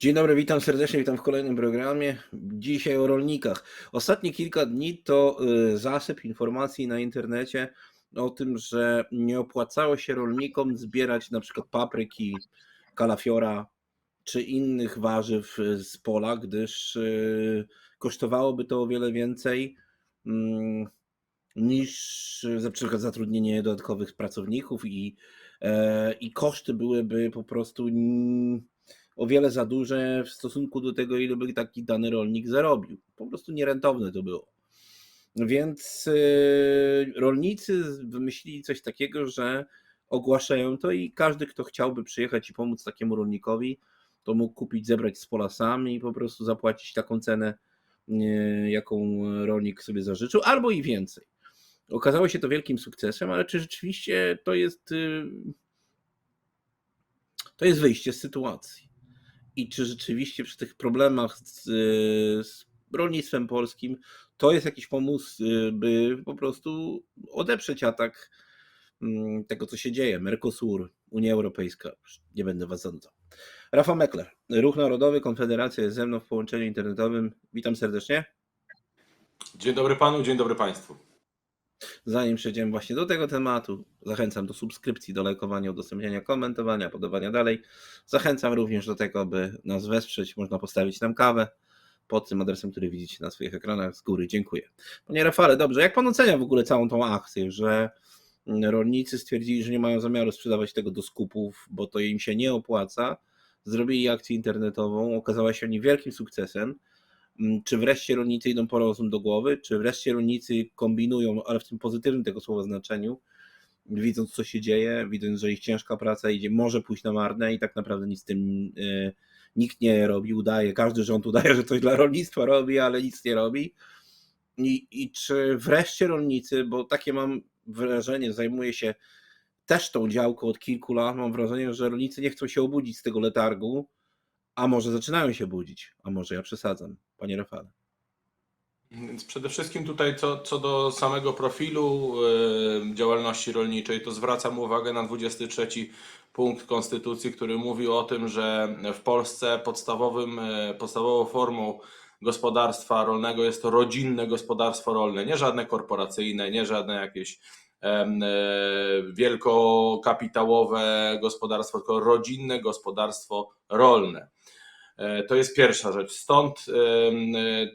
Dzień dobry, witam serdecznie, witam w kolejnym programie. Dzisiaj o rolnikach. Ostatnie kilka dni to y, zasyp informacji na internecie o tym, że nie opłacało się rolnikom zbierać na przykład papryki, kalafiora czy innych warzyw y, z pola, gdyż y, kosztowałoby to o wiele więcej mm, niż na przykład zatrudnienie dodatkowych pracowników i, e, i koszty byłyby po prostu o wiele za duże w stosunku do tego, ile by taki dany rolnik zarobił. Po prostu nierentowne to było. Więc yy, rolnicy wymyślili coś takiego, że ogłaszają to i każdy, kto chciałby przyjechać i pomóc takiemu rolnikowi, to mógł kupić, zebrać z pola sam i po prostu zapłacić taką cenę, yy, jaką rolnik sobie zażyczył, albo i więcej. Okazało się to wielkim sukcesem, ale czy rzeczywiście to jest, yy, to jest wyjście z sytuacji? I czy rzeczywiście przy tych problemach z, z rolnictwem polskim to jest jakiś pomysł, by po prostu odeprzeć atak mm, tego, co się dzieje. Mercosur, Unia Europejska, nie będę was zanudzał. Rafał Mekler, Ruch Narodowy, Konfederacja jest ze mną w połączeniu internetowym. Witam serdecznie. Dzień dobry panu, dzień dobry państwu. Zanim przejdziemy właśnie do tego tematu, zachęcam do subskrypcji, do lajkowania, udostępniania, komentowania, podawania dalej. Zachęcam również do tego, by nas wesprzeć. Można postawić nam kawę pod tym adresem, który widzicie na swoich ekranach z góry. Dziękuję. Panie Rafale, dobrze, jak pan ocenia w ogóle całą tą akcję, że rolnicy stwierdzili, że nie mają zamiaru sprzedawać tego do skupów, bo to im się nie opłaca. Zrobili akcję internetową, okazała się oni wielkim sukcesem. Mm, czy wreszcie rolnicy idą po rozum do głowy, czy wreszcie rolnicy kombinują, ale w tym pozytywnym tego słowa znaczeniu, widząc co się dzieje, widząc, że ich ciężka praca idzie, może pójść na marne i tak naprawdę nic z tym y, nikt nie robi, udaje, każdy rząd udaje, że coś dla rolnictwa robi, ale nic nie robi. I, i czy wreszcie rolnicy, bo takie mam wrażenie, zajmuje się też tą działką od kilku lat, mam wrażenie, że rolnicy nie chcą się obudzić z tego letargu, a może zaczynają się budzić, a może ja przesadzam, panie Rafale. Więc przede wszystkim tutaj co, co do samego profilu e, działalności rolniczej, to zwracam uwagę na 23 punkt Konstytucji, który mówi o tym, że w Polsce podstawowym, e, podstawową formą gospodarstwa rolnego jest to rodzinne gospodarstwo rolne, nie żadne korporacyjne, nie żadne jakieś e, wielkokapitałowe gospodarstwo, tylko rodzinne gospodarstwo rolne. E, to jest pierwsza rzecz. Stąd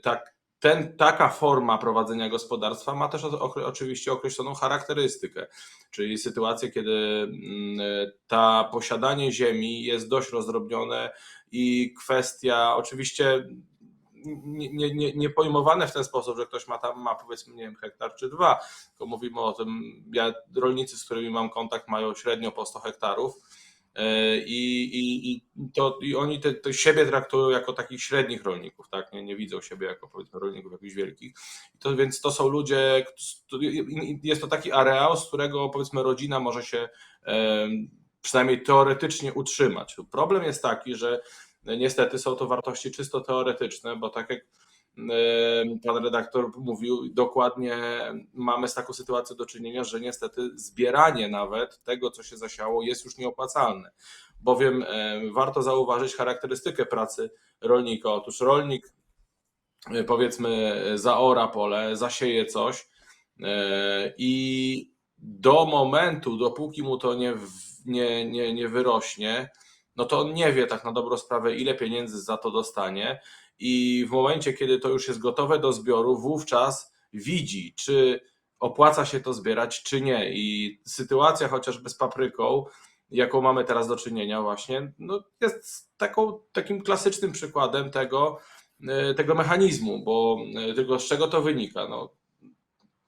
tak, ten, taka forma prowadzenia gospodarstwa ma też oczywiście określoną charakterystykę, czyli sytuację, kiedy mm, ta posiadanie ziemi jest dość rozdrobnione i kwestia oczywiście nie, nie, nie pojmowane w ten sposób, że ktoś ma tam ma powiedzmy nie wiem, hektar czy dwa, tylko mówimy o tym, ja, rolnicy, z którymi mam kontakt mają średnio po 100 hektarów, E, I, i, i, to, i oni te, te siebie traktują jako takich średnich rolników, tak? Nie, nie widzą siebie jako powiedzmy rolników jakichś wielkich. I to, więc to są ludzie, jest to taki areał, z którego powiedzmy rodzina może się e, przynajmniej teoretycznie utrzymać. Problem jest taki, że niestety są to wartości czysto teoretyczne, bo tak jak pan redaktor mówił, dokładnie mamy z taką sytuacją do czynienia, że niestety zbieranie nawet tego, co się zasiało, jest już nieopłacalne. Bowiem warto zauważyć charakterystykę pracy rolnika. Otóż rolnik, e, powiedzmy, zaora pole, zasieje coś e, i do momentu, dopóki mu to nie, nie, nie, nie wyrośnie, no to on nie wie tak na dobrą sprawę, ile pieniędzy za to dostanie i w momencie, kiedy to już jest gotowe do zbioru, wówczas widzi, czy opłaca się to zbierać, czy nie. I sytuacja chociażby z papryką, jaką mamy teraz do czynienia, właśnie, no jest taką, takim klasycznym przykładem tego, e, tego mechanizmu, bo e, tego, z czego to wynika. No,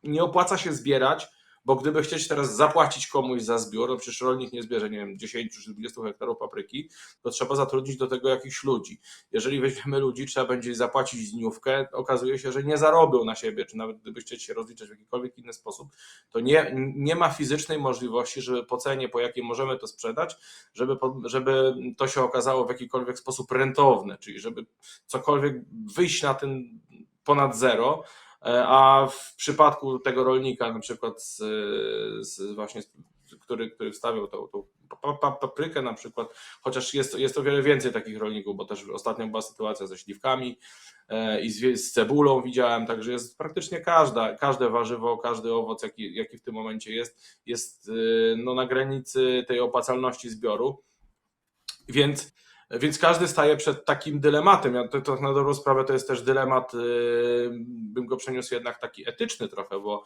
nie opłaca się zbierać, bo gdyby chcieć teraz zapłacić komuś za zbiór, no przecież rolnik nie zbierze, nie wiem, 10 czy 20 hektarów papryki, to trzeba zatrudnić do tego jakichś ludzi. Jeżeli weźmiemy ludzi, trzeba będzie zapłacić dniówkę, okazuje się, że nie zarobią na siebie, czy nawet gdyby chcieć się rozliczać w jakikolwiek inny sposób, to nie, nie ma fizycznej możliwości, żeby po cenie, po jakiej możemy to sprzedać, żeby, żeby to się okazało w jakikolwiek sposób rentowne, czyli żeby cokolwiek wyjść na ten ponad zero, a w przypadku tego rolnika, na przykład, z, z właśnie, który, który wstawiał tą, tą pa- pa- paprykę na przykład, chociaż jest, jest o wiele więcej takich rolników, bo też ostatnio była sytuacja ze śliwkami e, i z, z cebulą widziałem, także jest praktycznie każda, każde warzywo, każdy owoc, jaki, jaki w tym momencie jest, jest y, no, na granicy tej opłacalności zbioru. Więc, więc każdy staje przed takim dylematem. Ja to, to na dobrą sprawę to jest też dylemat, yy, bym go przeniósł jednak taki etyczny trochę, bo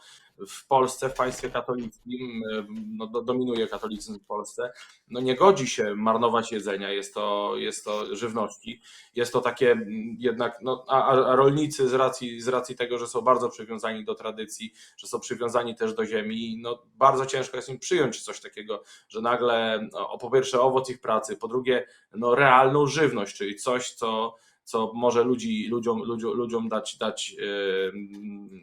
w Polsce, w państwie katolickim, yy, no, do, dominuje katolicyzm w Polsce, no nie godzi się marnować jedzenia, jest to, jest to żywności. Jest to takie mm, jednak, no, a, a rolnicy z racji, z racji tego, że są bardzo przywiązani do tradycji, że są przywiązani też do ziemi, no bardzo ciężko jest im przyjąć coś takiego, że nagle, no, po pierwsze owoc ich pracy, po drugie no, realną żywność, czyli coś, co, co może ludzi, ludziom, ludziom, ludziom dać, dać yy,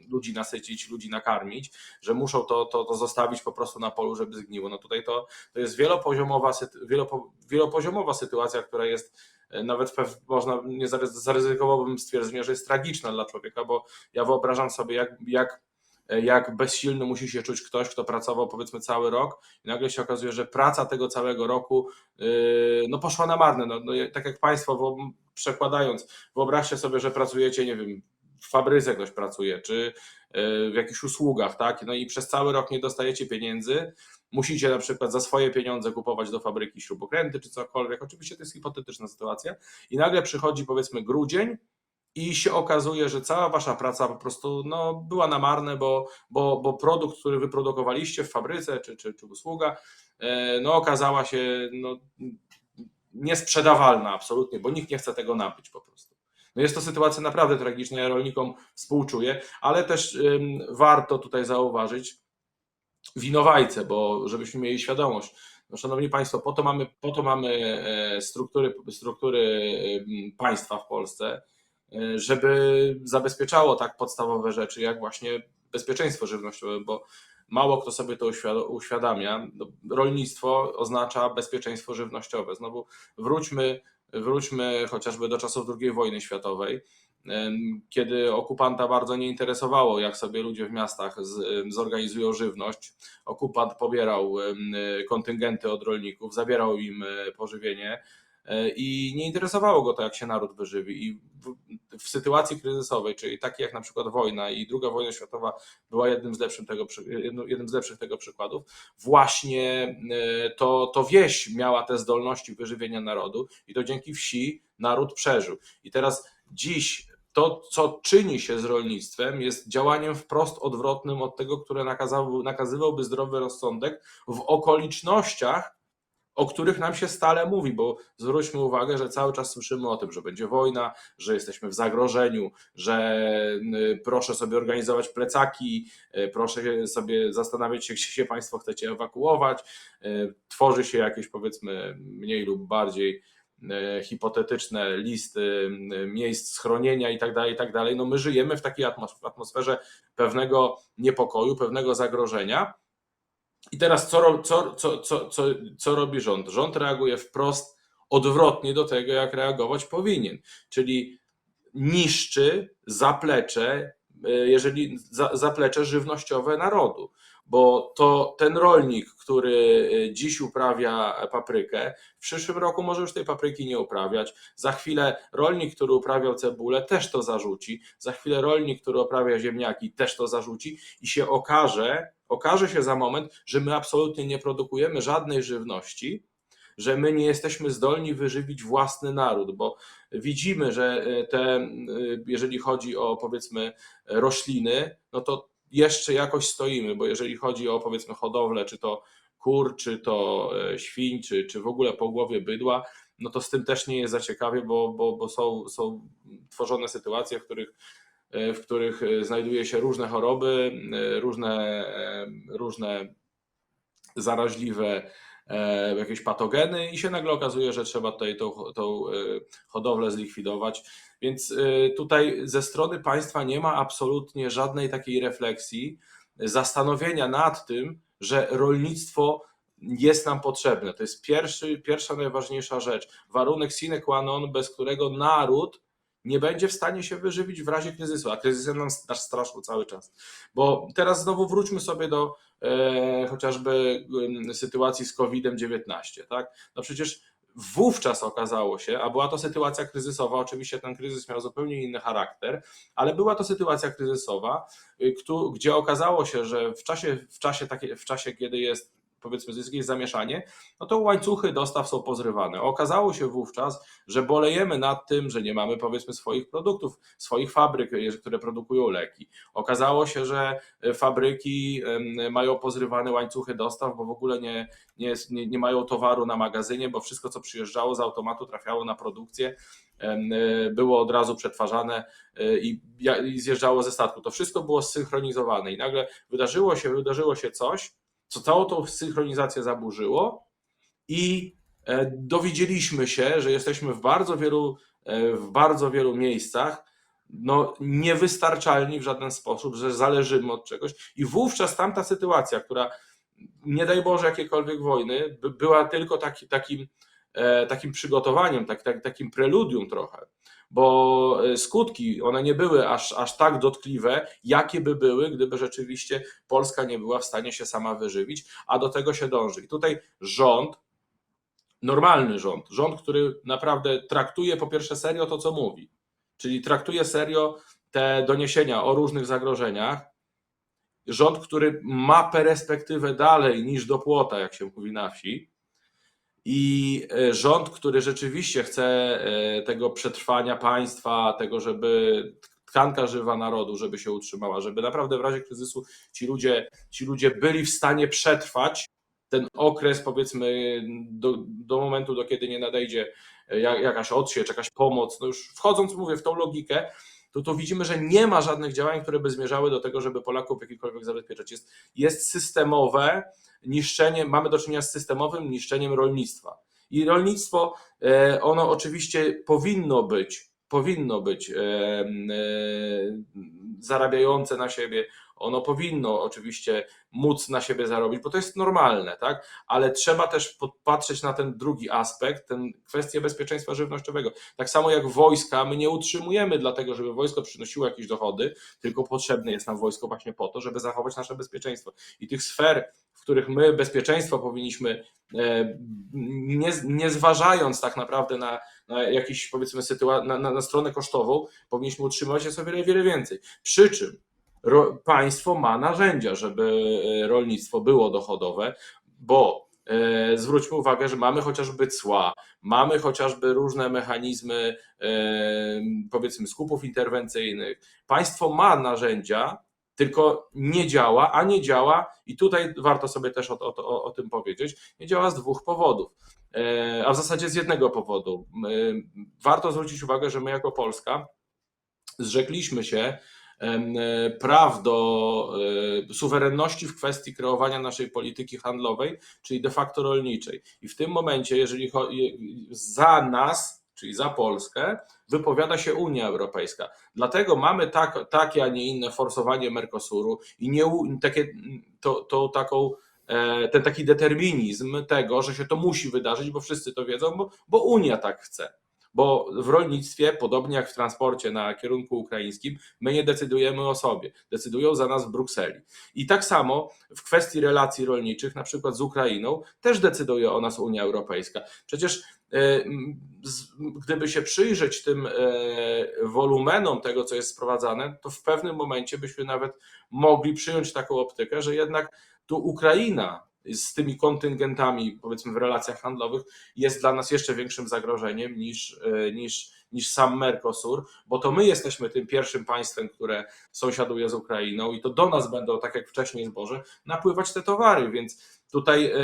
ludzi nasycić, ludzi nakarmić, że muszą to, to, to zostawić po prostu na polu, żeby zgniło. No tutaj to, to jest wielopoziomowa, wielopo, wielopoziomowa sytuacja, która jest e, nawet można, nie zaryzy- zaryzykowałbym stwierdzenie, że jest tragiczna dla człowieka, bo ja wyobrażam sobie, jak, jak, jak bezsilny musi się czuć ktoś, kto pracował powiedzmy cały rok i nagle się okazuje, że praca tego całego roku yy, no poszła na marne. No, no, tak jak Państwo, wo- przekładając, wyobraźcie sobie, że pracujecie, nie wiem, w fabryce ktoś pracuje, czy yy, w jakichś usługach, tak? No i przez cały rok nie dostajecie pieniędzy, musicie na przykład za swoje pieniądze kupować do fabryki śrubokręty czy cokolwiek. Oczywiście to jest hipotetyczna sytuacja. I nagle przychodzi powiedzmy grudzień i się okazuje, że cała wasza praca po prostu no, była na marne, bo, bo, bo produkt, który wyprodukowaliście w fabryce czy, czy, czy usługa, e, no, okazała się no, niesprzedawalna absolutnie, bo nikt nie chce tego nabyć po prostu. No jest to sytuacja naprawdę tragiczna, ja rolnikom współczuję, ale też ym, warto tutaj zauważyć winowajcę, bo żebyśmy mieli świadomość. No, szanowni Państwo, po to mamy, po to mamy e, struktury, struktury państwa w Polsce, żeby zabezpieczało tak podstawowe rzeczy, jak właśnie bezpieczeństwo żywnościowe, bo mało kto sobie to uświadamia. No, Rolnictwo oznacza bezpieczeństwo żywnościowe. Znowu wróćmy, wróćmy chociażby do czasów II wojny światowej, em, kiedy okupanta bardzo nie interesowało, jak sobie ludzie w miastach em, zorganizują żywność. Okupant pobierał kontyngenty od rolników, zabierał im e, pożywienie e, i nie interesowało go to, jak się naród wyżywi. I w, w sytuacji kryzysowej, czyli takiej jak na przykład wojna i II wojna światowa była jednym z, lepszym tego, jednym z lepszych tego przykładów, właśnie e, to, to wieś miała te zdolności wyżywienia narodu i to dzięki wsi naród przeżył. I teraz dziś to, co czyni się z rolnictwem, jest działaniem wprost odwrotnym od tego, które nakazał, nakazywałby zdrowy rozsądek w okolicznościach, o których nam się stale mówi, bo zwróćmy uwagę, że cały czas słyszymy o tym, że będzie wojna, że jesteśmy w zagrożeniu, że y, proszę sobie organizować plecaki, y, proszę sobie zastanawiać się, gdzie się Państwo chcecie ewakuować. Y, Tworzy się jakieś powiedzmy mniej lub bardziej hipotetyczne listy miejsc schronienia i tak dalej, i tak dalej. No my żyjemy w takiej atmos- atmosferze pewnego niepokoju, pewnego zagrożenia. I teraz co, co, co, co, co, co robi rząd? Rząd reaguje wprost odwrotnie do tego, jak reagować powinien, czyli niszczy zaplecze, e, jeżeli za, zaplecze żywnościowe narodu, bo to ten rolnik, który e, dziś uprawia paprykę, w przyszłym roku może już tej papryki nie uprawiać. Za chwilę rolnik, który uprawiał cebulę, też to zarzuci. Za chwilę rolnik, który uprawia ziemniaki, też to zarzuci i się okaże, okaże się za moment, że my absolutnie nie produkujemy żadnej żywności, że my nie jesteśmy zdolni wyżywić własny naród, bo widzimy, że e, te, e, jeżeli chodzi o powiedzmy rośliny, no to jeszcze jakoś stoimy, bo jeżeli chodzi o powiedzmy hodowlę, czy to kur, czy to e, świń, czy, czy w ogóle pogłowie bydła, no to z tym też nie jest za ciekawie, bo, bo, bo są, są tworzone sytuacje, w których e, w których e, znajduje się różne choroby, różne, różne zaraźliwe jakieś patogeny i się nagle okazuje, że trzeba tutaj tą, tą e, hodowlę zlikwidować. Więc e, tutaj ze strony państwa nie ma absolutnie żadnej takiej refleksji, zastanowienia nad tym, że rolnictwo jest nam potrzebne. To jest pierwszy, pierwsza najważniejsza rzecz. Warunek sine qua non, bez którego naród nie będzie w stanie się wyżywić w razie kryzysu, a kryzysem nam nas straszył cały czas. Bo teraz znowu wróćmy sobie do e, chociażby em, sytuacji z COVID-19, tak? No przecież wówczas okazało się, a była to sytuacja kryzysowa, oczywiście ten kryzys miał zupełnie inny charakter, ale była to sytuacja kryzysowa, y, gdzie okazało się, że w czasie, w czasie, w czasie kiedy jest powiedzmy jest jakieś zamieszanie, no to łańcuchy dostaw są pozrywane. Okazało się wówczas, że bolejemy nad tym, że nie mamy powiedzmy swoich produktów, swoich fabryk, y, które produkują leki. Okazało się, że y, fabryki mają pozrywane łańcuchy dostaw, bo w ogóle nie, nie, nie, mają towaru na magazynie, bo wszystko, co przyjeżdżało z automatu, trafiało na produkcję, y, było od razu przetwarzane i zjeżdżało ze statku. To wszystko było zsynchronizowane i nagle wydarzyło się, wydarzyło się coś, co całą tą synchronizację zaburzyło i e, dowiedzieliśmy się, że jesteśmy w bardzo wielu, e, w bardzo wielu miejscach no, niewystarczalni w żaden sposób, że zależymy od czegoś. I wówczas tamta sytuacja, która nie daj Boże jakiekolwiek wojny, by, była tylko taki, takim, takim przygotowaniem, tak, tak, takim preludium trochę, bo e, skutki, one nie były aż, aż tak dotkliwe, jakie by były, gdyby rzeczywiście Polska nie była w stanie się sama wyżywić, a do tego się dąży. I tutaj rząd, normalny rząd, rząd, który naprawdę traktuje po pierwsze serio to, co mówi, czyli traktuje serio te doniesienia o różnych zagrożeniach, rząd, który ma perspektywę dalej niż do płota, jak się mówi na wsi, i e, rząd, który rzeczywiście chce e, tego przetrwania państwa, tego, żeby tkanka żywa narodu, żeby się utrzymała, żeby naprawdę w razie kryzysu ci ludzie, ci ludzie byli w stanie przetrwać ten okres, powiedzmy, do, do momentu, do kiedy nie nadejdzie e, jak- jakaś odsiecz, jakaś pomoc. No już wchodząc, mówię, w tą logikę, to, to widzimy, że nie ma żadnych działań, które by zmierzały do tego, żeby Polaków jakikolwiek zabezpieczać. Jest, jest systemowe niszczenie, mamy do czynienia z systemowym niszczeniem rolnictwa. I rolnictwo, e, ono oczywiście powinno być, powinno być zarabiające na siebie, ono powinno oczywiście móc na siebie zarobić, bo to jest normalne, tak? Ale trzeba też popatrzeć na ten drugi aspekt, ten kwestię bezpieczeństwa żywnościowego. Tak samo jak wojska, my nie utrzymujemy dlatego, żeby wojsko przynosiło jakieś dochody, tylko potrzebne jest nam wojsko właśnie po to, żeby zachować nasze bezpieczeństwo. I tych sfer, w których my bezpieczeństwo powinniśmy, e, nie, nie zważając tak naprawdę na, na jakiś powiedzmy sytua- na, na, na stronę kosztową, powinniśmy utrzymywać jest o wiele, wiele więcej. Przy czym ro, państwo ma narzędzia, żeby e, rolnictwo było dochodowe, bo e, zwróćmy uwagę, że mamy chociażby cła, mamy chociażby różne mechanizmy, e, powiedzmy, skupów interwencyjnych. Państwo ma narzędzia, tylko nie działa, a nie działa, i tutaj warto sobie też o, o, o tym powiedzieć, nie działa z dwóch powodów. E, A w zasadzie z jednego powodu. E, Warto zwrócić uwagę, że my jako Polska zrzekliśmy się e, praw do suwerenności w kwestii kreowania naszej polityki handlowej, czyli de facto rolniczej. I w tym momencie, jeżeli za nas, czyli za Polskę, wypowiada się Unia Europejska. Dlatego mamy tak, takie, a nie inne forsowanie Mercosuru i nie, takie, to, to taką ten taki determinizm tego, że się to musi wydarzyć, bo wszyscy to wiedzą, bo, bo Unia tak chce. Bo w rolnictwie, podobnie jak w transporcie na kierunku ukraińskim, my nie decydujemy o sobie, decydują za nas w Brukseli. I tak samo w kwestii relacji rolniczych, na przykład z Ukrainą, też decyduje o nas Unia Europejska. Przecież e, gdyby się przyjrzeć tym e, wolumenom tego, co jest sprowadzane, to w pewnym momencie byśmy nawet mogli przyjąć taką optykę, że jednak tu Ukraina z tymi kontyngentami, powiedzmy w relacjach handlowych, jest dla nas jeszcze większym zagrożeniem niż, e, niż, niż sam Mercosur, bo to my jesteśmy tym pierwszym państwem, które sąsiaduje z Ukrainą i to do nas będą, tak jak wcześniej zboże, napływać te towary, więc tutaj e,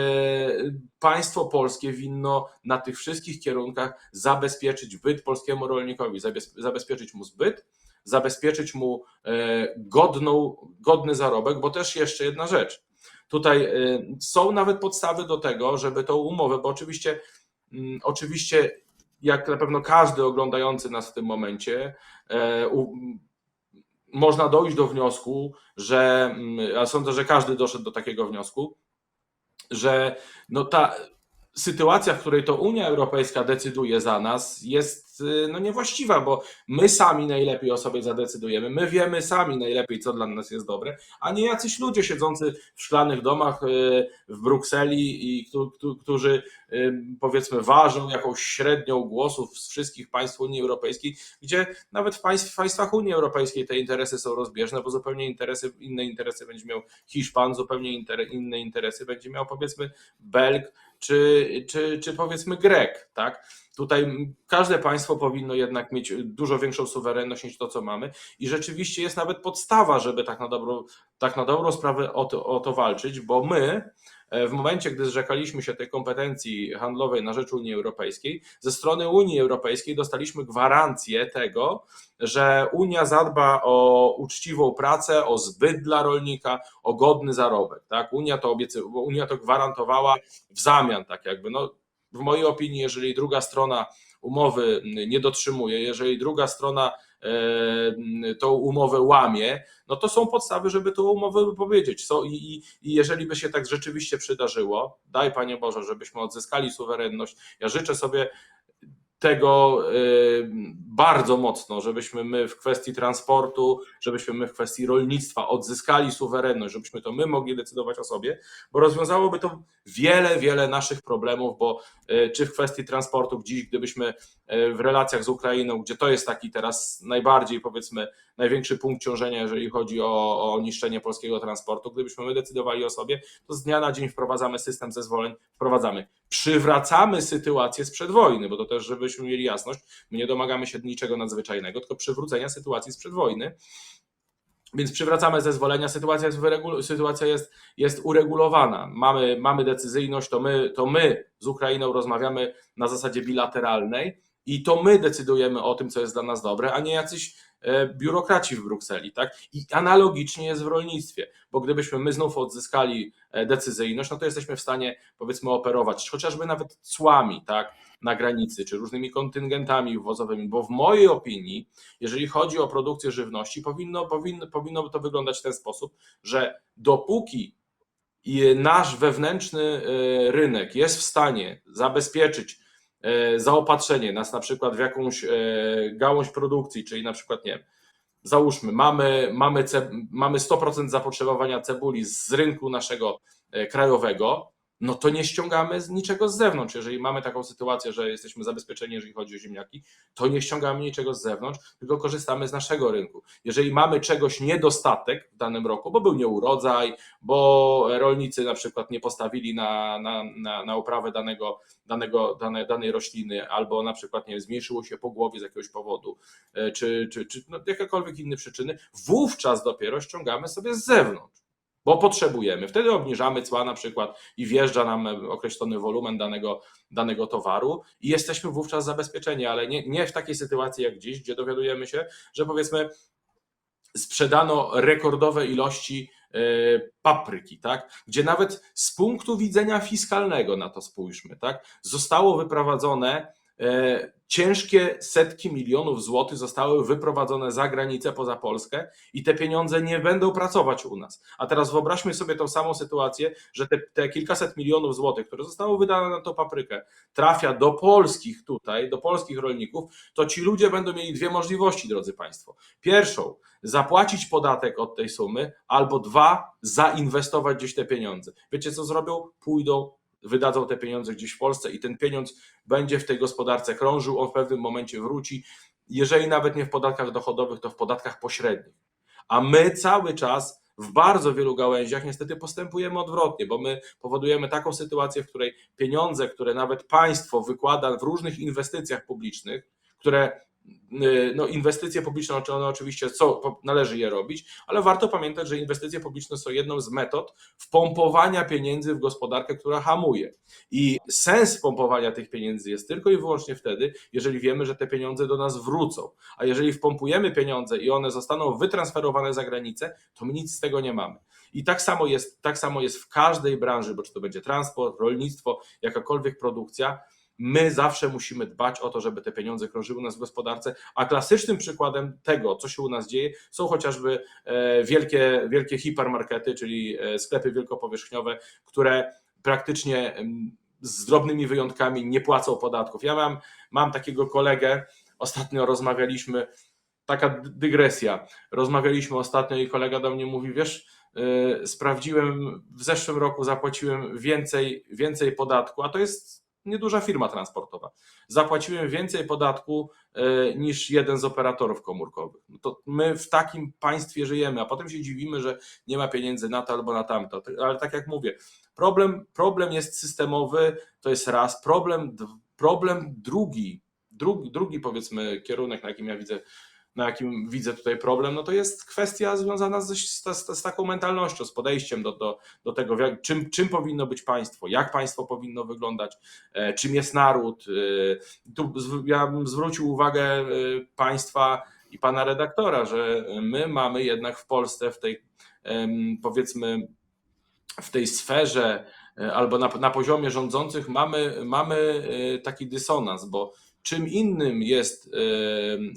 państwo polskie winno na tych wszystkich kierunkach zabezpieczyć byt polskiemu rolnikowi, zabez- zabezpieczyć mu zbyt, zabezpieczyć mu e, godną, godny zarobek, bo też jeszcze jedna rzecz. Tutaj e, są nawet podstawy do tego, żeby tą umowę, bo oczywiście, mm, oczywiście, jak na pewno każdy oglądający nas w tym momencie, e, można dojść do wniosku, że, mm, a sądzę, że każdy doszedł do takiego wniosku, że no ta sytuacja, w której to Unia Europejska decyduje za nas, jest y, no, niewłaściwa, bo my sami najlepiej o sobie zadecydujemy, my wiemy sami najlepiej, co dla nas jest dobre, a nie jacyś ludzie siedzący w szklanych domach y, w Brukseli i któ- któ- którzy y, powiedzmy ważą jakąś średnią głosów z wszystkich państw Unii Europejskiej, gdzie nawet w państwach Unii Europejskiej te interesy są rozbieżne, bo zupełnie interesy, inne interesy będzie miał Hiszpan, zupełnie inter, inne interesy będzie miał powiedzmy Belg czy, czy, czy powiedzmy Grek, tak? Tutaj każde państwo powinno jednak mieć dużo większą suwerenność niż to, co mamy i rzeczywiście jest nawet podstawa, żeby tak na dobrą, tak na dobrą sprawę o to, o to walczyć, bo my w momencie, gdy zrzekaliśmy się tej kompetencji handlowej na rzecz Unii Europejskiej, ze strony Unii Europejskiej dostaliśmy gwarancję tego, że Unia zadba o uczciwą pracę, o zbyt dla rolnika, o godny zarobek. Tak? Unia, to obiecy, Unia to gwarantowała w zamian, tak jakby. No, w mojej opinii, jeżeli druga strona umowy nie dotrzymuje, jeżeli druga strona e, tą umowę łamie, no to są podstawy, żeby tą umowę wypowiedzieć. I, i, I jeżeli by się tak rzeczywiście przydarzyło, daj Panie Boże, żebyśmy odzyskali suwerenność. Ja życzę sobie tego e, bardzo mocno, żebyśmy my w kwestii transportu, żebyśmy my w kwestii rolnictwa odzyskali suwerenność, żebyśmy to my mogli decydować o sobie, bo rozwiązałoby to wiele, wiele naszych problemów, bo e, czy w kwestii transportu dziś, gdybyśmy e, w relacjach z Ukrainą, gdzie to jest taki teraz najbardziej powiedzmy największy punkt ciążenia, jeżeli chodzi o, o niszczenie polskiego transportu, gdybyśmy my decydowali o sobie, to z dnia na dzień wprowadzamy system zezwoleń, wprowadzamy. Przywracamy sytuację sprzed wojny, bo to też, żebyśmy mieli jasność, my nie domagamy się niczego nadzwyczajnego, tylko przywrócenia sytuacji sprzed wojny. Więc przywracamy zezwolenia, sytuacja jest, wyregul- sytuacja jest, jest uregulowana. Mamy, mamy decyzyjność, to my, to my z Ukrainą rozmawiamy na zasadzie bilateralnej i to my decydujemy o tym, co jest dla nas dobre, a nie jacyś e, biurokraci w Brukseli. Tak? I analogicznie jest w rolnictwie, bo gdybyśmy my znów odzyskali e, decyzyjność, no to jesteśmy w stanie powiedzmy operować chociażby nawet cłami tak, na granicy, czy różnymi kontyngentami wwozowymi, bo w mojej opinii, jeżeli chodzi o produkcję żywności, powinno, powinno, powinno to wyglądać w ten sposób, że dopóki i nasz wewnętrzny e, rynek jest w stanie zabezpieczyć e, zaopatrzenie nas na przykład w jakąś e, gałąź produkcji, czyli na przykład nie załóżmy, mamy, mamy, mamy 100% zapotrzebowania cebuli z rynku naszego e, krajowego, no to nie ściągamy z niczego z zewnątrz. Jeżeli mamy taką sytuację, że jesteśmy zabezpieczeni, jeżeli chodzi o ziemniaki, to nie ściągamy niczego z zewnątrz, tylko korzystamy z naszego rynku. Jeżeli mamy czegoś niedostatek w danym roku, bo był nieurodzaj, bo rolnicy na przykład nie postawili na, na, na, na uprawę danego, danego, dane, danej rośliny, albo na przykład nie wiem, zmniejszyło się pogłowie z jakiegoś powodu, e, czy, czy, czy no, jakiekolwiek inne przyczyny, wówczas dopiero ściągamy sobie z zewnątrz. Bo potrzebujemy. Wtedy obniżamy cła na przykład i wjeżdża nam określony wolumen danego, danego towaru i jesteśmy wówczas zabezpieczeni, ale nie, nie w takiej sytuacji jak dziś, gdzie dowiadujemy się, że powiedzmy sprzedano rekordowe ilości e, papryki, tak? gdzie nawet z punktu widzenia fiskalnego na to spójrzmy, tak? zostało wyprowadzone e, ciężkie setki milionów złotych zostały wyprowadzone za granicę, poza Polskę i te pieniądze nie będą pracować u nas. A teraz wyobraźmy sobie tą samą sytuację, że te, te kilkaset milionów złotych, które zostało wydane na tą paprykę, trafia do polskich tutaj, do polskich rolników, to ci ludzie będą mieli dwie możliwości, drodzy Państwo. Pierwszą, zapłacić podatek od tej sumy, albo dwa, zainwestować gdzieś te pieniądze. Wiecie co zrobią? Pójdą wydadzą te pieniądze gdzieś w Polsce i ten pieniądz będzie w tej gospodarce krążył, on w pewnym momencie wróci, jeżeli nawet nie w podatkach dochodowych, to w podatkach pośrednich. A my cały czas w bardzo wielu gałęziach niestety postępujemy odwrotnie, bo my powodujemy taką sytuację, w której pieniądze, które nawet państwo wykłada w różnych inwestycjach publicznych, które no, inwestycje publiczne, one oczywiście są, należy je robić, ale warto pamiętać, że inwestycje publiczne są jedną z metod wpompowania pieniędzy w gospodarkę, która hamuje. I sens wpompowania tych pieniędzy jest tylko i wyłącznie wtedy, jeżeli wiemy, że te pieniądze do nas wrócą. A jeżeli wpompujemy pieniądze i one zostaną wytransferowane za granicę, to my nic z tego nie mamy. I tak samo jest, tak samo jest w każdej branży, bo czy to będzie transport, rolnictwo, jakakolwiek produkcja, my zawsze musimy dbać o to, żeby te pieniądze krążyły u nas w gospodarce, a klasycznym przykładem tego, co się u nas dzieje, są chociażby e, wielkie, wielkie hipermarkety, czyli e, sklepy wielkopowierzchniowe, które praktycznie z drobnymi wyjątkami nie płacą podatków. Ja mam, mam takiego kolegę, ostatnio rozmawialiśmy, taka dy- dygresja, rozmawialiśmy ostatnio i kolega do mnie mówi, wiesz, yy, sprawdziłem, w zeszłym roku zapłaciłem więcej, więcej podatku, a to jest nieduża firma transportowa. Zapłaciłem więcej podatku e, niż jeden z operatorów komórkowych. No to my w takim państwie żyjemy, a potem się dziwimy, że nie ma pieniędzy na to albo na tamto. Ale tak jak mówię, problem, problem jest systemowy, to jest raz. Problem, problem drugi, drugi, drugi powiedzmy kierunek, na jakim ja widzę, na jakim widzę tutaj problem, no to jest kwestia związana z, z, z taką mentalnością, z podejściem do, do, do tego, jak, czym, czym powinno być państwo, jak państwo powinno wyglądać, e, czym jest naród. E, tu zw- ja bym zwrócił uwagę e, państwa i pana redaktora, że my mamy jednak w Polsce w tej em, powiedzmy w tej sferze e, albo na, na poziomie rządzących mamy, mamy e, taki dysonans, bo czym innym jest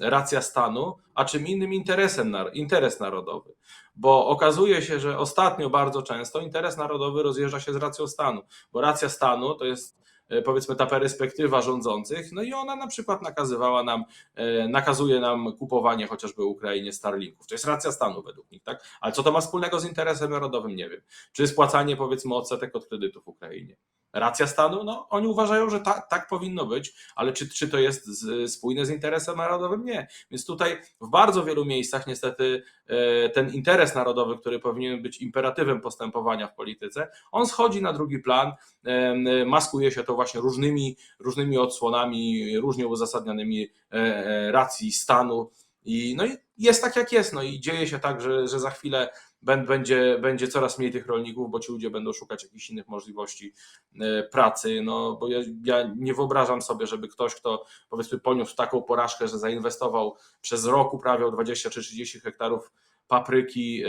racja stanu, a czym innym interesem, interes narodowy. Bo okazuje się, że ostatnio bardzo często interes narodowy rozjeżdża się z racją stanu, bo racja stanu to jest e, powiedzmy ta perspektywa rządzących, no i ona na przykład nakazywała nam, e, nakazuje nam kupowanie chociażby Ukrainie Starlinków. To jest racja stanu według nich, tak? Ale co to ma wspólnego z interesem narodowym, nie wiem. Czy spłacanie powiedzmy odsetek od kredytów Ukrainie? Racja stanu? No, oni uważają, że ta, tak powinno być, ale czy, czy to jest z, spójne z interesem narodowym? Nie. Więc tutaj w bardzo wielu miejscach niestety e, ten interes narodowy, który powinien być imperatywem postępowania w polityce, on schodzi na drugi plan, e, maskuje się to właśnie różnymi, różnymi odsłonami, różnie uzasadnionymi e, racji stanu. I, no i jest tak, jak jest. No i dzieje się tak, że, że za chwilę będzie, będzie coraz mniej tych rolników, bo ci ludzie będą szukać jakichś innych możliwości e, pracy. No, bo ja, ja nie wyobrażam sobie, żeby ktoś, kto powiedzmy poniósł taką porażkę, że zainwestował przez rok, uprawiał 20 czy 30 hektarów papryki e,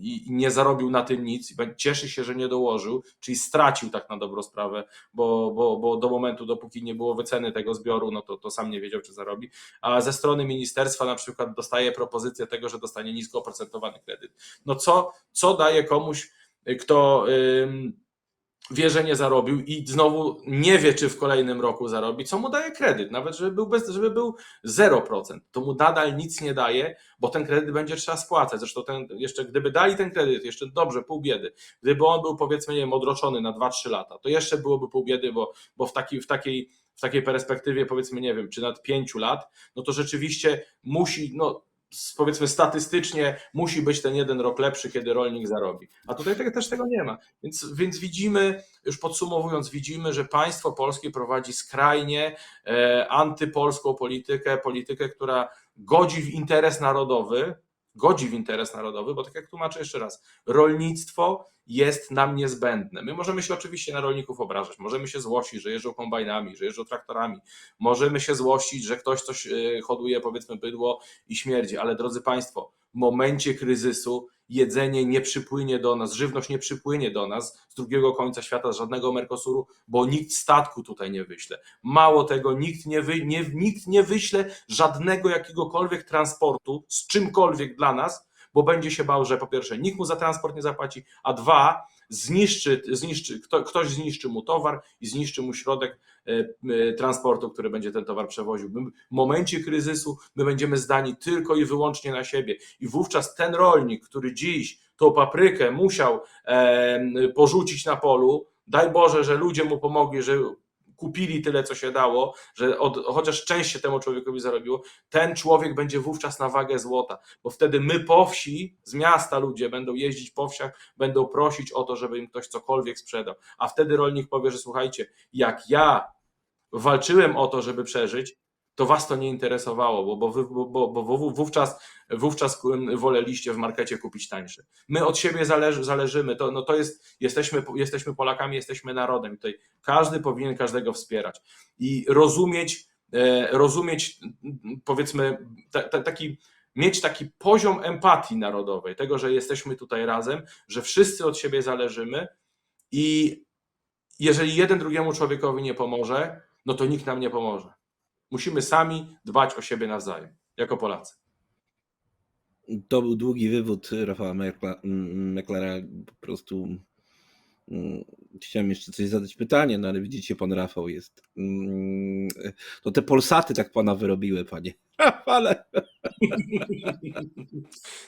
i i nie zarobił na tym nic, cieszy się, że nie dołożył, czyli stracił tak na dobrą sprawę, bo, bo, bo do momentu, dopóki nie było wyceny tego zbioru, no to, to sam nie wiedział, czy zarobi. A ze strony ministerstwa na przykład dostaje propozycję tego, że dostanie nisko oprocentowany kredyt. No co, co daje komuś, kto ym, wie, że nie zarobił i znowu nie wie, czy w kolejnym roku zarobi, co mu daje kredyt, nawet żeby był, bez, żeby był 0%, to mu nadal nic nie daje, bo ten kredyt będzie trzeba spłacać. Zresztą ten, jeszcze gdyby dali ten kredyt, jeszcze dobrze, pół biedy, gdyby on był powiedzmy, nie wiem, odroczony na 2-3 lata, to jeszcze byłoby pół biedy, bo, bo w, takiej, w, takiej, w takiej perspektywie powiedzmy, nie wiem, czy nad 5 lat, no to rzeczywiście musi, no powiedzmy statystycznie musi być ten jeden rok lepszy, kiedy rolnik zarobi. A tutaj te- też tego nie ma. Więc, więc widzimy, już podsumowując, widzimy, że państwo polskie prowadzi skrajnie e, antypolską politykę, politykę, która godzi w interes narodowy, godzi w interes narodowy, bo tak jak tłumaczę jeszcze raz, rolnictwo jest nam niezbędne. My możemy się oczywiście na rolników obrażać, możemy się złościć, że jeżdżą kombajnami, że jeżdżą traktorami, możemy się złościć, że ktoś coś e, hoduje, powiedzmy bydło i śmierdzi, ale drodzy Państwo, momencie kryzysu jedzenie nie przypłynie do nas, żywność nie przypłynie do nas z drugiego końca świata, z żadnego Mercosuru, bo nikt statku tutaj nie wyśle. Mało tego, nikt nie, wy, nie, nikt nie wyśle żadnego jakiegokolwiek transportu z czymkolwiek dla nas, bo będzie się bał, że po pierwsze nikt mu za transport nie zapłaci, a dwa, zniszczy, zniszczy kto, ktoś zniszczy mu towar i zniszczy mu środek e, e, transportu, który będzie ten towar przewoził. W momencie kryzysu my będziemy zdani tylko i wyłącznie na siebie i wówczas ten rolnik, który dziś tą paprykę musiał porzucić na polu, daj Boże, że ludzie mu pomogli, że kupili tyle, co się dało, że od, chociaż część się temu człowiekowi zarobiło, ten człowiek będzie wówczas na wagę złota, bo wtedy my po wsi, z miasta ludzie będą jeździć po wsiach, będą prosić o to, żeby im ktoś cokolwiek sprzedał, a wtedy rolnik powie, że słuchajcie, jak ja walczyłem o to, żeby przeżyć, to was to nie interesowało, bo, bo, wy, bo, bo, bo wów- wówczas, wówczas woleliście w markecie kupić tańsze. My od siebie zależy, zależymy, to, no to jest, jesteśmy, jesteśmy Polakami, jesteśmy narodem. Tutaj każdy powinien każdego wspierać i rozumieć, e, rozumieć powiedzmy ta, ta, taki, mieć taki poziom empatii narodowej, tego, że jesteśmy tutaj razem, że wszyscy od siebie zależymy i jeżeli jeden drugiemu człowiekowi nie pomoże, no to nikt nam nie pomoże. Musimy sami dbać o siebie nawzajem, jako Polacy. To był długi wywód Rafała Mekla- M- Meklera, po prostu Mm, Chciałem jeszcze coś zadać pytanie, no ale widzicie, pan Rafał jest. Mm, To te polsaty tak pana wyrobiły, panie. Ale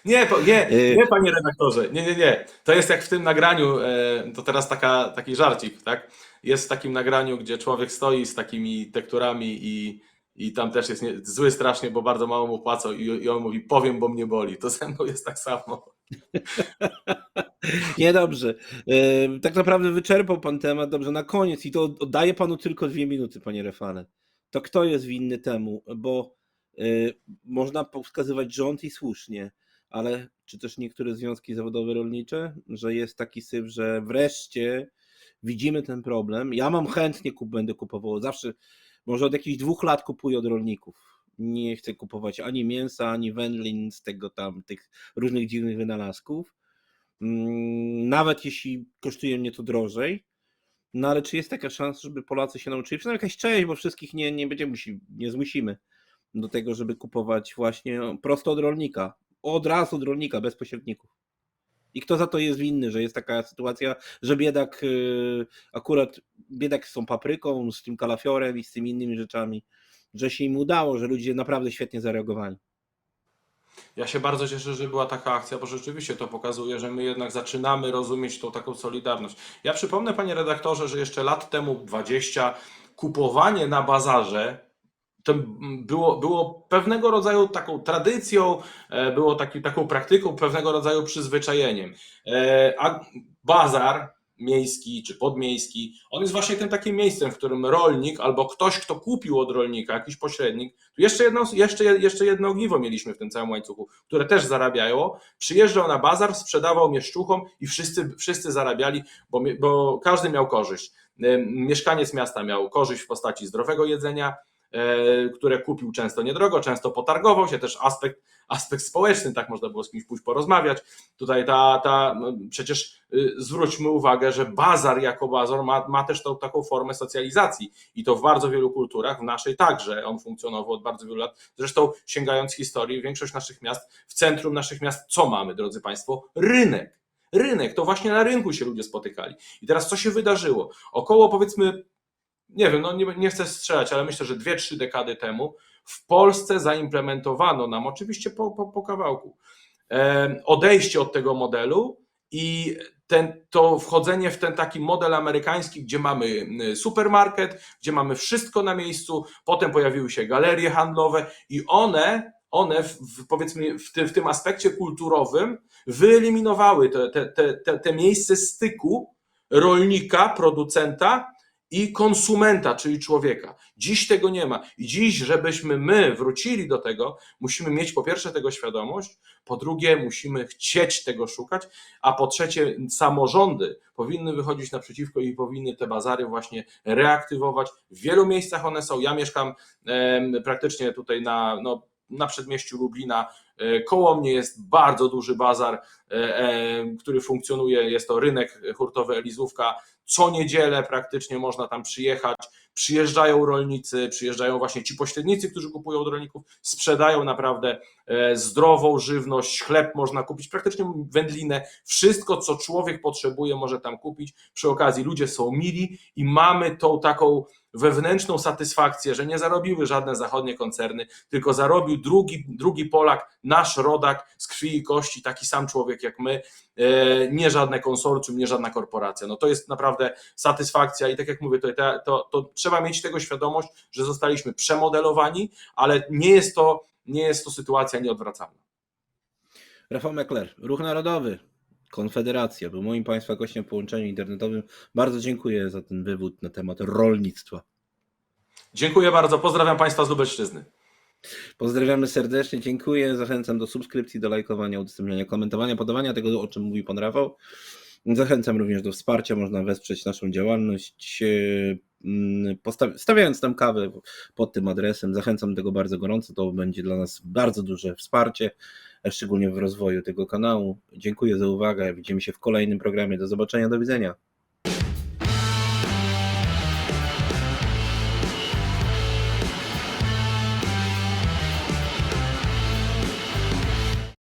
Nie, nie, Y- nie, panie redaktorze, nie, nie, nie. To jest jak w tym nagraniu, e, to teraz taka, taki żarcik, tak? Jest w takim nagraniu, gdzie człowiek stoi z takimi tekturami i, i tam też jest nie, zły strasznie, bo bardzo mało mu płacą i, i on mówi, powiem, bo mnie boli. To ze mną jest tak samo. niedobrze. Tak naprawdę wyczerpał pan temat. Dobrze, na koniec i to oddaję panu tylko dwie minuty, panie Rafale. To kto jest winny temu? Bo e, można wskazywać rząd i słusznie, ale czy też niektóre związki zawodowe rolnicze, że jest taki syf, że wreszcie widzimy ten problem. Ja mam chętnie kup, będę kupował. Zawsze, może od jakichś dwóch lat kupuję od rolników. Nie chcę kupować ani mięsa, ani wędlin z tego tam, tych różnych dziwnych wynalazków. Mm, Nawet jeśli kosztuje mnie to drożej. No ale czy jest taka szansa, żeby Polacy się nauczyli? Przynajmniej jakaś część, bo wszystkich nie, nie będziemy musi, nie zmusimy do tego, żeby kupować właśnie prosto od rolnika. Od razu od rolnika, bez pośredników. I kto za to jest winny, że jest taka sytuacja, że biedak yy, akurat biedak z tą papryką, z tym kalafiorem i z tymi innymi rzeczami, że się im udało, że ludzie naprawdę świetnie zareagowali. Ja się bardzo cieszę, że była taka akcja, bo rzeczywiście to pokazuje, że my jednak zaczynamy rozumieć tą taką solidarność. Ja przypomnę, panie redaktorze, że jeszcze lat temu 20 kupowanie na bazarze to było, było pewnego rodzaju taką tradycją, e, było taki, taką praktyką, pewnego rodzaju przyzwyczajeniem. E, A bazar miejski czy podmiejski, on jest właśnie tym takim miejscem, w którym rolnik albo ktoś, kto kupił od rolnika, jakiś pośrednik, tu jeszcze jedno, jeszcze, jeszcze jedno ogniwo mieliśmy w tym całym łańcuchu, które też zarabiało, przyjeżdżał na bazar, sprzedawał mieszczuchom i wszyscy, wszyscy zarabiali, bo, bo każdy miał korzyść. Em, Mieszkaniec miasta miał korzyść w postaci zdrowego jedzenia, e, które kupił często niedrogo, często potargował się, też aspekt, aspekt społeczny, tak można było z kimś pójść porozmawiać. Tutaj ta, ta no, przecież y, zwróćmy uwagę, że bazar jako bazar ma, ma też tą taką formę socjalizacji i to w bardzo wielu kulturach, w naszej także, on funkcjonował od bardzo wielu lat. Zresztą sięgając historii, większość naszych miast, w centrum naszych miast, co mamy, drodzy Państwo? Rynek. Rynek, to właśnie na rynku się ludzie spotykali. I teraz co się wydarzyło? Około powiedzmy nie wiem, no nie, nie chcę strzelać, ale myślę, że dwie, trzy dekady temu w Polsce zaimplementowano nam, oczywiście po, po, po kawałku, odejście od tego modelu i ten, to wchodzenie w ten taki model amerykański, gdzie mamy y, supermarket, gdzie mamy wszystko na miejscu, potem pojawiły się galerie handlowe i one, one w, powiedzmy w, ty, w tym aspekcie kulturowym wyeliminowały te, te, te, te miejsce styku rolnika, producenta i konsumenta, czyli człowieka. Dziś tego nie ma. I dziś, żebyśmy my wrócili do tego, musimy mieć po pierwsze tego świadomość, po drugie musimy chcieć tego szukać, a po trzecie samorządy powinny wychodzić naprzeciwko i powinny te bazary właśnie reaktywować. W wielu miejscach one są. Ja mieszkam em, praktycznie tutaj na, no, na przedmieściu Lublina. E, Koło mnie jest bardzo duży bazar, e, e, który funkcjonuje. Jest to rynek hurtowy Elizówka. Co niedzielę praktycznie można tam przyjechać. Przyjeżdżają rolnicy, przyjeżdżają właśnie ci pośrednicy, którzy kupują od rolników, sprzedają naprawdę e, zdrową żywność, chleb można kupić, praktycznie wędlinę, wszystko co człowiek potrzebuje może tam kupić. Przy okazji ludzie są mili i mamy tą taką wewnętrzną satysfakcję, że nie zarobiły żadne zachodnie koncerny, tylko zarobił drugi, drugi Polak, nasz rodak z krwi i kości, taki sam człowiek jak my, e, nie żadne konsorcjum, nie żadna korporacja. No to jest naprawdę satysfakcja i tak jak mówię, to, to, to trzeba mieć tego świadomość, że zostaliśmy przemodelowani, ale nie jest to, nie jest to sytuacja nieodwracalna. Rafał Mekler, Ruch Narodowy, Konfederacja, był moim Państwa gościem w połączeniu internetowym. Bardzo dziękuję za ten wywód na temat rolnictwa. Dziękuję bardzo, pozdrawiam Państwa z Lubelszczyzny. Pozdrawiamy serdecznie, dziękuję. Zachęcam do subskrypcji, do lajkowania, udostępniania, komentowania, podawania tego, o czym mówił Pan Rafał. Zachęcam również do wsparcia, można wesprzeć naszą działalność, postawi- stawiając tam kawę pod tym adresem. Zachęcam do tego bardzo gorąco, to będzie dla nas bardzo duże wsparcie, szczególnie w rozwoju tego kanału. Dziękuję za uwagę, widzimy się w kolejnym programie. Do zobaczenia, do widzenia.